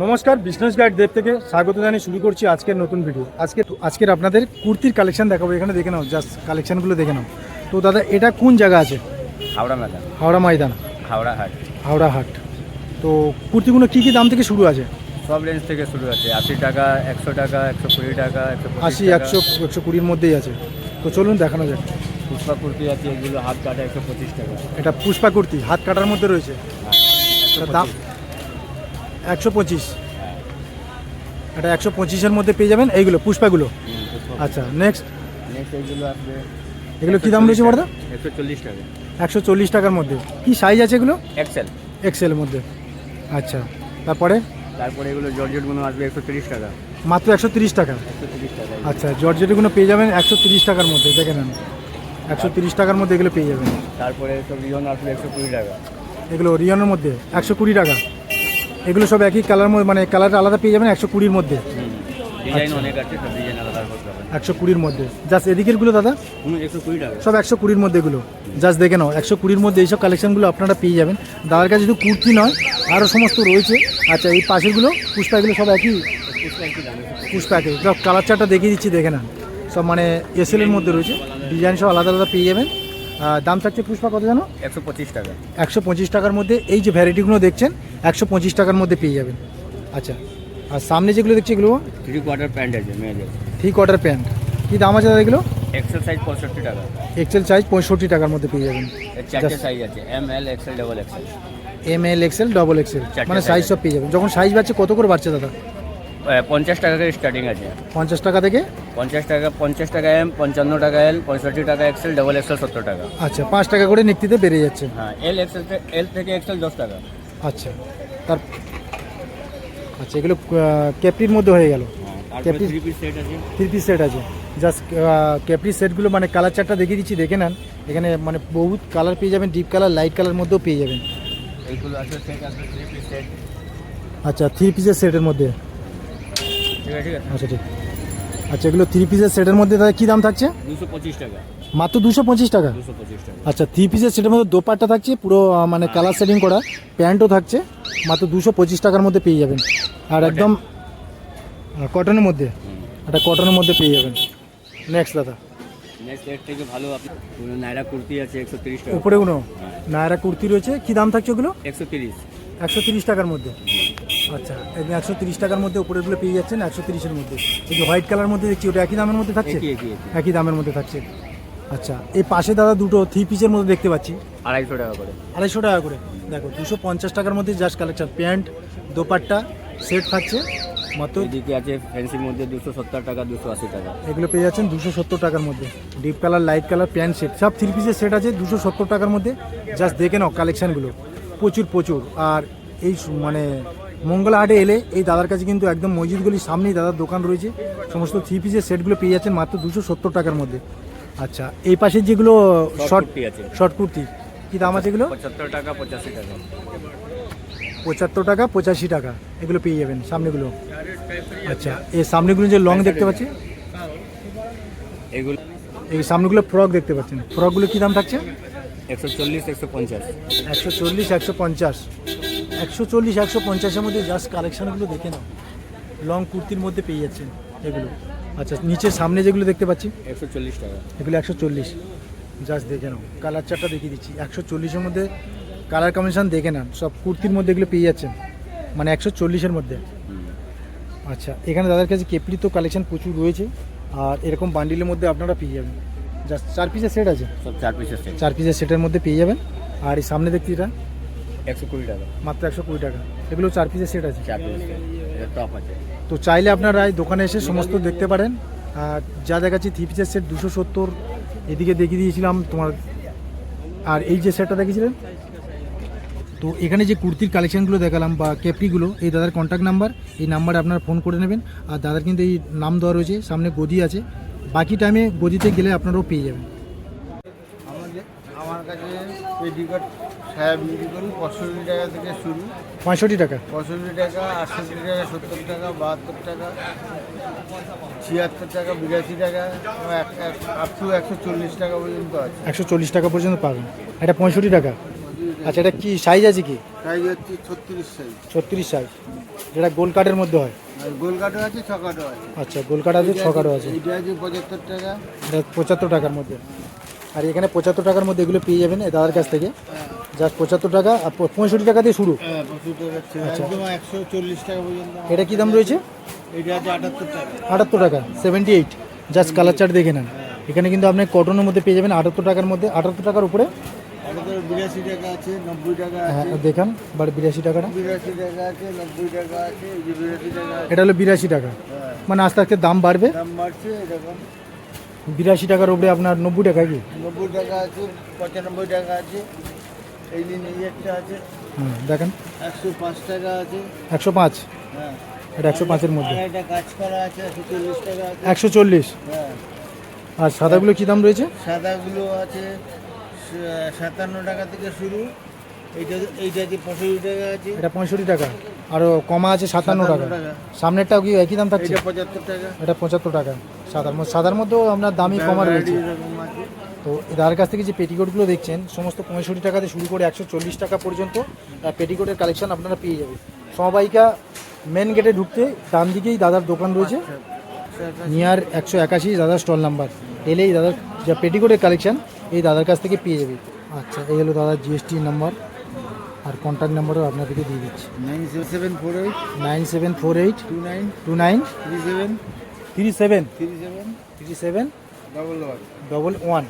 নমস্কার business guide দেব থেকে স্বাগত জানিয়ে শুরু করছি আজকের নতুন ভিডিও আজকে আজকের আপনাদের কুর্তির কালেকশন দেখাবো এখানে দেখে নাও জাস্ট কালেকশনগুলো দেখে নাও। তো দাদা এটা কোন জায়গা আছে? হাওড়া ময়দান। হাওড়া ময়দান। হাওড়া হাট। হাওড়া হাট। তো কুর্তিগুলো কী কী দাম থেকে শুরু আছে? সব রেঞ্জ থেকে শুরু আছে। আশি টাকা একশো টাকা একশো কুড়ি টাকা একশো আশি একশো একশো কুড়ির মধ্যেই আছে। তো চলুন দেখানো যাক। পুষ্পা কুর্তি আছে এগুলো হাত কাটা একশো পঁচিশ টাকা। এটা পুষ্পা কুর্তি হাত কাটার মধ্যে রয়েছে। হ্যাঁ, দাম একশো পঁচিশ। এটা একশো পঁচিশের মধ্যে পেয়ে যাবেন এইগুলো পুষ্পাগুলো। আচ্ছা নেক্সট নেক্সট এইগুলো আসবে এগুলো কী দাম রয়েছে বড়দা? একশো চল্লিশ টাকা। একশো চল্লিশ টাকার মধ্যে। কি সাইজ আছে এগুলো? এক্সেল এক্সেলের মধ্যে। আচ্ছা তারপরে? তারপরে এগুলো জর্জেটগুলো আসবে একশো তিরিশ টাকা। মাত্র একশো তিরিশ টাকা? একশো তিরিশ টাকা। আচ্ছা জর্জেটগুলো পেয়ে যাবেন একশো তিরিশ টাকার মধ্যে দেখে নেন। একশো তিরিশ টাকার মধ্যে এগুলো পেয়ে যাবেন। তারপরে সব রিয়ন আসবে একশো কুড়ি টাকা। এগুলো রিয়নের মধ্যে একশো কুড়ি টাকা। এগুলো সব একই কালার মানে কালারটা আলাদা পেয়ে যাবেন একশো কুড়ির মধ্যে। আচ্ছা। একশো কুড়ির মধ্যে। জাস্ট দাদা? একশো কুড়ি টাকা। সব একশো কুড়ির মধ্যে এগুলো জাস্ট দেখে নাও একশো কুড়ির মধ্যে এইসব কালেকশনগুলো আপনারা পেয়ে যাবেন। দাদার কাছে শুধু কুর্তি নয় আরও সমস্ত রয়েছে। আচ্ছা এই পাশেগুলো পুষ্পা এগুলো সব একই? পুষ্পাকে সব কালার চারটা দেখিয়ে দিচ্ছি দেখে নেন সব মানে এসএলের মধ্যে রয়েছে। ডিজাইন সব আলাদা আলাদা পেয়ে যাবেন। দাম থাকছে পুষ্পা কত জানো? একশো পঁচিশ টাকা। একশো পঁচিশ টাকার মধ্যে এই যে ভ্যারাইটিগুলো দেখছেন একশো পঁচিশ টাকার মধ্যে পেয়ে যাবেন। আচ্ছা আর সামনে যেগুলো দেখছি এগুলো? থ্রি কোয়ার্টার প্যান্ট আছে মেয়েদের থ্রি কোয়ার্টার প্যান্ট কী দাম আছে দাদা এগুলো? এক্সেল সাইজ পঁয়ষট্টি টাকা। এক্সেল সাইজ পঁয়ষট্টি টাকার মধ্যে পেয়ে যাবেন। চারটে সাইজ আছে M L XL double XL M L XL double XL মানে সাইজ সব পেয়ে যাবেন। যখন সাইজ বাড়ছে কত করে বাড়ছে দাদা? পঞ্চাশ টাকা করে স্টার্টিং আছে। পঞ্চাশ টাকা থেকে? পঞ্চাশ টাকা পঞ্চাশ টাকা এম পঞ্চান্ন টাকা এল পঁয়ষট্টি টাকা এক্সেল ডাবল এক্সেল সত্তর টাকা। আচ্ছা পাঁচ টাকা করে নিক্তিতে বেড়ে যাচ্ছে। হ্যাঁ এল এক্সেল এল থেকে এক্সেল দশ টাকা। আচ্ছা তার আচ্ছা এগুলো ক্যাপরির মধ্যে হয়ে গেল। Capri- থ্রি পিস সেট আছে। থ্রি পিস সেট আছে। জাস্ট ক্যাপরি সেটগুলো মানে কালার চারটা দেখিয়ে দিচ্ছি দেখে নেন। এখানে মানে বহুত কালার পেয়ে যাবেন ডিপ কালার লাইট কালার মধ্যেও পেয়ে যাবেন। এইগুলো আছে সেট আছে থ্রি পিস সেট আচ্ছা থ্রি পিসের সেটের মধ্যে। ঠিক আছে ঠিক আছে। আচ্ছা ঠিক। আচ্ছা এগুলো থ্রি পিসের সেটের মধ্যে তাহলে কী দাম থাকছে? দুশো পঁচিশ টাকা। মাত্র দুশো পঁচিশ টাকা? দুশো পঁচিশ টাকা। আচ্ছা থ্রি পিসের সেটের মধ্যে দোপাট্টা থাকছে পুরো মানে কালার সেটিং করা। প্যান্টও থাকছে মাত্র দুশো পঁচিশ টাকার মধ্যে পেয়ে যাবেন। আর একদম কটনের মধ্যে? একটা কটনের মধ্যে পেয়ে যাবেন। নেক্সট দাদা। নেক্সট এর থেকে ভালো আপনার নায়রা কুর্তি আছে একশো তিরিশ টাকা। উপরেগুলো নায়রা কুর্তি রয়েছে কি দাম থাকছে ওগুলো? একশো তিরিশ। একশো তিরিশ টাকার মধ্যে। আচ্ছা একশো তিরিশ টাকার মধ্যে উপরেগুলো পেয়ে যাচ্ছেন একশো তিরিশের মধ্যে। এই যে হোয়াইট কালার মধ্যে দেখছি ওটা একই দামের মধ্যে থাকছে? একই একই একই। একই দামের মধ্যে থাকছে। আচ্ছা এই পাশে দাদা দুটো থ্রি পিসের মধ্যে দেখতে পাচ্ছি। আড়াইশো টাকা করে। আড়াইশো টাকা করে। দেখো দুশো পঞ্চাশ টাকার মধ্যে just collection pant dupatta set থাকছে মাত্র এদিকে আছে ফ্যান্সির মধ্যে দুশো সত্তর টাকা দুশো আশি টাকা। এগুলো পেয়ে যাচ্ছেন দুশো সত্তর টাকার মধ্যে। Deep colour light colour pant set সব থ্রি পিসের সেট আছে দুশো সত্তর টাকার মধ্যে। জাস্ট দেখে নাও কালেকশানগুলো প্রচুর প্রচুর। আর এই সু- মানে মঙ্গলা হাটে এলে এই দাদার কাছে কিন্তু একদম মসজিদগুলির সামনেই দাদার দোকান রয়েছে। সমস্ত থ্রি পিসের সেটগুলো পেয়ে যাচ্ছেন মাত্র দুশো সত্তর টাকার মধ্যে। আচ্ছা এই পাশের যেগুলো শর্ট শর্ট কুর্তি কী দাম আছে এগুলো? পঁচাত্তর টাকা পঁচাশি টাকা। পঁচাত্তর টাকা পঁচাশি টাকা এগুলো পেয়ে যাবেন সামনেগুলো। আচ্ছা এই সামনেগুলো যে লং দেখতে পাচ্ছি? এগুলো এই সামনেগুলো ফ্রক দেখতে পাচ্ছেন। ফ্রকগুলো কী দাম থাকছে? একশো চল্লিশ একশো পঞ্চাশ। একশো চল্লিশ একশো পঞ্চাশ। একশো চল্লিশ একশো পঞ্চাশের মধ্যে জাস্ট কালেকশানগুলো দেখে নাও। লং কুর্তির মধ্যে পেয়ে যাচ্ছেন এগুলো। আচ্ছা নিচে সামনে যেগুলো দেখতে পাচ্ছি? একশো চল্লিশ টাকা। এগুলো একশো চল্লিশ। জাস্ট দেখে নাও। কালার চারটা দেখিয়ে দিচ্ছি। একশো চল্লিশের মধ্যে কালার কম্বিনেশন দেখে নেন সব কুর্তির মধ্যে এগুলো পেয়ে যাচ্ছেন। মানে একশো চল্লিশের মধ্যে। আচ্ছা এখানে দাদার কাছে কেপলি তো কালেকশন প্রচুর রয়েছে। আর এরকম বান্ডিলের মধ্যে আপনারা পেয়ে যাবেন। জাস্ট চার পিসের সেট আছে? সব চার পিসের সেট চার পিসের সেটের মধ্যে পেয়ে যাবেন। আর এই সামনে দেখছি এটা একশো কুড়ি টাকা। মাত্র একশো কুড়ি টাকা। এগুলো চার পিসের সেট আছে। চার পিসের টপ আছে। তো চাইলে আপনারা এই দোকানে এসে সমস্ত দেখতে পারেন। আর যা দেখাচ্ছি থ্রি পিসের সেট দুশো সত্তর। এদিকে দেখিয়ে দিয়েছিলাম তোমার আর এই যে সেটটা দেখেছিলেন? তো এখানে যে কুর্তির কালেকশনগুলো দেখালাম বা ক্যাপরিগুলো এই দাদার কন্ট্যাক্ট নাম্বার এই নাম্বারে আপনারা ফোন করে নেবেন। আর দাদার কিন্তু এই নাম দেওয়া রয়েছে সামনে গদি আছে। বাকি টাইমে গদিতে গেলে আপনারাও পেয়ে যাবেন। আমার কাছে পেডিকট সাহেব বিক্রি করি। পঁয়ষট্টি টাকা থেকে শুরু। পঁয়ষট্টি টাকা? পঁয়ষট্টি টাকা আটষট্টি টাকা সত্তর টাকা বাহাত্তর টাকা ছিয়াত্তর টাকা বিরাশি টাকা আপ টু একশো চল্লিশ টাকা পর্যন্ত আছে। একশো চল্লিশ টাকা পর্যন্ত পাবেন। এটা পঁয়ষট্টি টাকা? আচ্ছা এটা কি সাইজ আছে কি? সাইজ হচ্ছে ছত্রিশ সাইজ ছত্রিশ সাইজ যেটা গোল কাঠের মধ্যে হয়? গোল কাঠও আছে ছ কাঠও আছে। আচ্ছা গোল কাঠ আছে ছ কাঠও আছে। এইটা আছে পঁচাত্তর টাকা। এটা পঁচাত্তর টাকার মধ্যে। আর এখানে পঁচাত্তর টাকার মধ্যে এগুলো পেয়ে যাবেন দাদার কাছ থেকে। জাস্ট পঁচাত্তর টাকা আর পঁয়ষট্টি টাকা দিয়ে শুরু। হ্যাঁ একদম একশো চল্লিশ টাকা পর্যন্ত। এটা কি দাম রয়েছে? এটা আছে আটাত্তর টাকা। আটাত্তর টাকা seventy eight just colour chart দেখে নেন। এখানে কিন্তু আপনি কটনের মধ্যে পেয়ে যাবেন আটাত্তর টাকার মধ্যে। আটাত্তর টাকার উপরে? বিরাশি টাকা আছে নব্বই টাকা হ্যাঁ দেখান বাট বিরাশি টাকাটা। বিরাশি টাকা আছে নব্বই টাকা আছে বিরাশি টাকা এটা হলো বিরাশি টাকা। হ্যাঁ। মানে আস্তে আস্তে দাম বাড়বে। দাম বাড়ছে এরকম বিরাশি টাকার উপরে আপনার নব্বই টাকা কি? নব্বই টাকা আছে পঁচানব্বই টাকা আছে। এই দিন এই একটা আছে। হ্যাঁ দেখেন। একশো পাঁচ টাকা আছে। একশো পাঁচ? হ্যাঁ। এটা একশো পাঁচের মধ্যে। কাজ করা আছে একশো চল্লিশ টাকা আছে। একশো চল্লিশ? হ্যাঁ। আর সাদাগুলো কী দাম রয়েছে? সাদাগুলো আছে সাতান্ন টাকা থেকে শুরু। এইটা এইটা আছে পঁয়ষট্টি টাকা আছে। এটা পঁয়ষট্টি টাকা। আর কমা আছে সাতান্ন টাকা। সামনেরটাও কি একই দাম থাকছে? পঁচাত্তর টাকা। এটা পঁচাত্তর টাকা। সাদার মধ্যে সাদার মধ্যেও আপনার দামি কমা রয়েছে তো এদের কাছ থেকে যে পেটিকোটগুলো দেখছেন সমস্ত পঁয়ষট্টি টাকাতে শুরু করে একশো চল্লিশ টাকা পর্যন্ত পেটিকোটের কালেকশন আপনারা পেয়ে যাবেন। সমবায়িকা মেন গেটে ঢুকতে ডান দিকেই দাদার দোকান রয়েছে। নিয়ার একশো একাশি দাদার স্টল নাম্বার এলেই দাদার যা পেটিকোটের কালেকশন এই দাদার কাছ থেকে পেয়ে যাবে আচ্ছা এই হলো দাদার জিএসটি নাম্বার আর কন্ট্যাক্ট নাম্বারও আপনাদেরকে দিয়ে দিচ্ছি। Nine seven four eight nine seven four eight two nine two nine three seven three seven three seven three seven double one double one